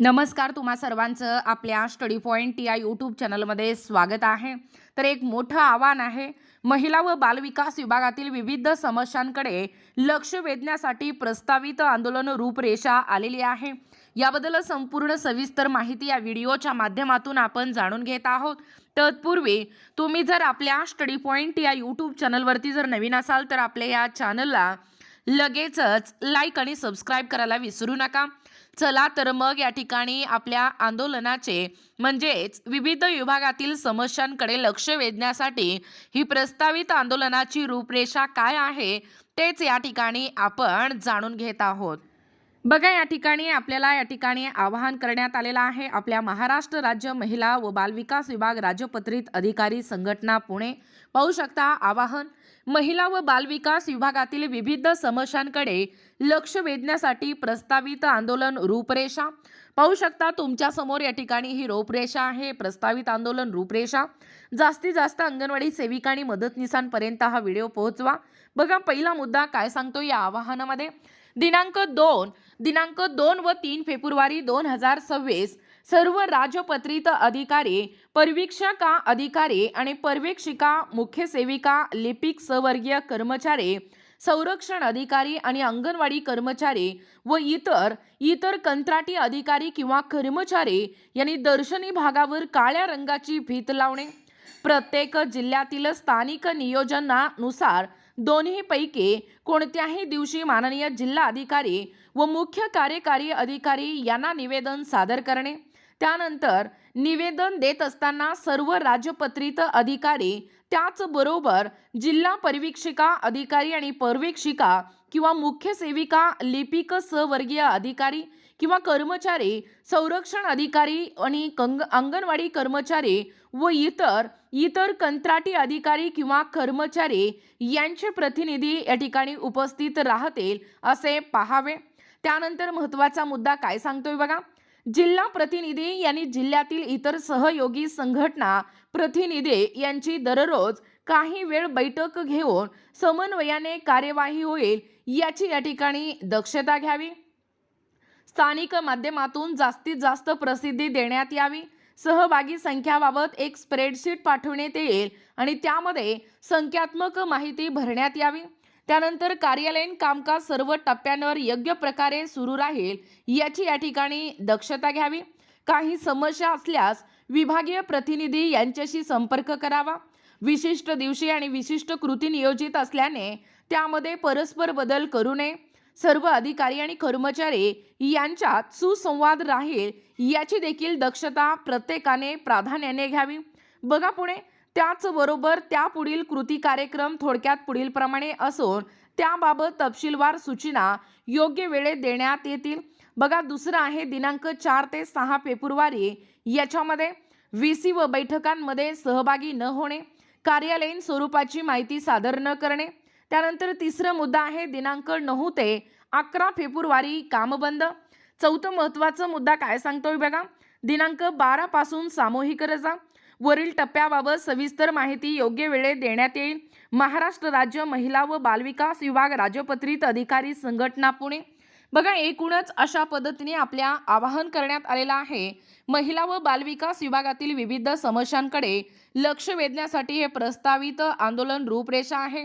नमस्कार तुम्हा सर्वांचं आपल्या स्टडी पॉईंट या यूट्यूब चॅनलमध्ये स्वागत आहे. तर एक मोठं आव्हान आहे महिला व बालविकास विभागातील विविध समस्यांकडे लक्ष वेधण्यासाठी प्रस्तावित आंदोलन रूपरेषा आलेली आहे. याबद्दल संपूर्ण सविस्तर माहिती या व्हिडिओच्या माध्यमातून आपण जाणून घेत आहोत. तत्पूर्वी तुम्ही जर आपल्या स्टडी पॉईंट या यूट्यूब चॅनलवरती जर नवीन असाल तर आपल्या या चॅनलला लगेचच लाईक आणि सबस्क्राईब करायला विसरू नका. चला तर मग या ठिकाणी आपल्या आंदोलनाचे म्हणजेच विविध विभागातील समस्यांकडे लक्ष वेधण्यासाठी ही प्रस्तावित आंदोलनाची रूपरेषा काय आहे तेच या ठिकाणी आपण जाणून घेत आहोत. बघा या ठिकाणी आपल्याला या ठिकाणी आवाहन करण्यात आलेलं आहे. आपल्या महाराष्ट्र राज्य महिला व बालविकास विभाग राजपत्रित अधिकारी संघटना पुणे. पाहू शकता आवाहन. महिला व बालविकास विभागातील विविध समस्यांकडे लक्ष वेधण्यासाठी प्रस्तावित आंदोलन रूपरेषा. पाहू शकता तुमच्यासमोर या ठिकाणी ही रूपरेषा आहे. प्रस्तावित आंदोलन रूपरेषा. जास्तीत जास्त अंगणवाडी सेविका आणि मदतनीसांपर्यंत हा व्हिडिओ पोहोचवा. बघा पहिला मुद्दा काय सांगतो या आवाहनामध्ये? दिनांक दोन दिनांक दोन व तीन फेब्रुवारी दोन हजार सव्वीस सर्व राजपत्रित अधिकारी परिवीक्षका अधिकारी आणि पर्यवेक्षिका मुख्य सेविका लिपिक सवर्गीय कर्मचारी संरक्षण अधिकारी आणि अंगणवाडी कर्मचारी व इतर इतर कंत्राटी अधिकारी किंवा कर्मचारी यांनी दर्शनी भागावर काळ्या रंगाची भीत लावणे. प्रत्येक जिल्ह्यातील स्थानिक नियोजनानुसार दोन्हीपैकी कोणत्याही दिवशी माननीय जिल्हा अधिकारी व मुख्य कार्यकारी अधिकारी यांना निवेदन सादर करणे. त्यानंतर निवेदन देत असताना सर्व राजपत्रित अधिकारी त्याचबरोबर जिल्हा परिवीक्षिका अधिकारी आणि पर्यवेक्षिका किंवा मुख्य सेविका लिपिक सवर्गीय अधिकारी किंवा कर्मचारी संरक्षण अधिकारी आणि कंग अंगणवाडी कर्मचारी व इतर इतर कंत्राटी अधिकारी किंवा कर्मचारी यांचे प्रतिनिधी या ठिकाणी उपस्थित राहतील असे पाहावे. त्यानंतर महत्त्वाचा मुद्दा काय सांगतोय बघा? जिल्हा प्रतिनिधी यांनी जिल्ह्यातील इतर सहयोगी संघटना प्रतिनिधी यांची दररोज काही वेळ बैठक घेऊन समन्वयाने कार्यवाही होईल याची या ठिकाणी दक्षता घ्यावी. स्थानिक माध्यमातून जास्तीत जास्त प्रसिद्धी देण्यात यावी. सहभागी संख्याबाबत एक स्प्रेडशीट पाठवण्यात येईल आणि त्यामध्ये संख्यात्मक माहिती भरण्यात यावी. त्यानंतर कार्यालयीन कामकाज सर्व टप्प्यांवर योग्य प्रकारे सुरू राहील याची या ठिकाणी दक्षता घ्यावी. काही समस्या असल्यास विभागीय प्रतिनिधी यांच्याशी संपर्क करावा. विशिष्ट दिवशी आणि विशिष्ट कृती नियोजित असल्याने त्यामध्ये परस्पर बदल करू नये. सर्व अधिकारी आणि कर्मचारी यांच्यात सुसंवाद राहील याची देखील दक्षता प्रत्येकाने प्राधान्याने घ्यावी. बघा पुणे त्याचबरोबर त्यापुढील कृती कार्यक्रम थोडक्यात पुढीलप्रमाणे असून त्याबाबत तपशीलवार सूचना योग्य वेळेत देण्यात येतील. बघा दुसरं आहे दिनांक चार ते सहा फेब्रुवारी. याच्यामध्ये व्ही सी व बैठकांमध्ये सहभागी न होणे कार्यालयीन स्वरूपाची माहिती सादर न करणे त्यानंतर तिसरा मुद्दा आहे दिनांक नऊ ते अकरा फेब्रुवारी काम बंद चौथं महत्त्वाचा मुद्दा काय सांगतोय बघा? दिनांक बारा पासून सामूहिक रजा. वरील टप्प्याबाबत सविस्तर माहिती योग्य वेळेत देण्यात येईल. महाराष्ट्र राज्य महिला व बालविकास विभाग राजपत्रित अधिकारी संघटना पुणे. बघा एकूणच अशा पद्धतीने आपल्या आवाहन करण्यात आलेलं आहे. महिला व बालविकास विभागातील विविध समस्यांकडे लक्ष वेधण्यासाठी हे प्रस्तावित आंदोलन रूपरेषा आहे.